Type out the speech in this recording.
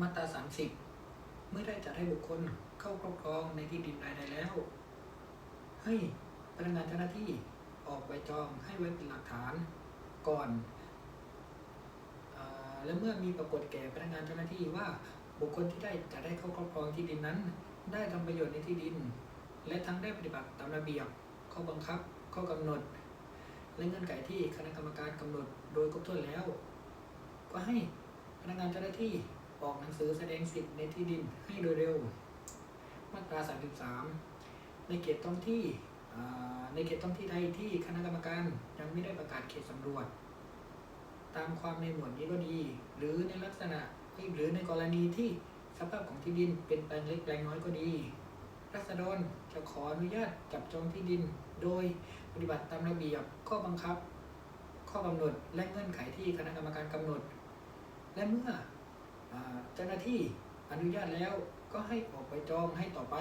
มาตรา 30 เมื่อได้จัดให้บุคคลเข้าครอบครองในที่ดินใดๆแล้ว ให้พนักงานเจ้าหน้าที่ออกใบจองให้ไว้เป็นหลักฐานก่อนอและเมื่อมีปรากฏแก่พนักงานเจ้าหน้าที่ว่าบุคคลที่ได้จัดให้เข้าครอบครองที่ดินนั้น ได้ทำประโยชน์ในที่ดิน และทั้งได้ปฏิบัติตามระเบียบข้อบังคับ ข้อกำหนด และเงื่อนไขที่คณะกรรมการกำหนดโดยครบถ้วนแล้ว ก็ให้พนักงานเจ้าหน้าที่ ออกหนังสือแสดงสิทธิ์ในที่ดินให้โดยเร็ว มาตรา 33 ในเขตท้องที่ในเขตท้องที่ใดที่คณะกรรมการยังไม่ได้ประกาศเขตสำรวจ ตามความในหมวดนี้ก็ดี หรือในลักษณะหรือในกรณีที่สภาพของที่ดินเป็นแปลงเล็กแปลงน้อยก็ดีรัษฎรจะขออนุญาตจับจองที่ดิน โดยปฏิบัติตามระเบียบข้อบังคับ ข้อกำหนดและเงื่อนไขที่คณะกรรมการกำหนด และเมื่อ เจ้าหน้าที่อนุญาตแล้วก็ให้ออกไปจองให้ต่อไป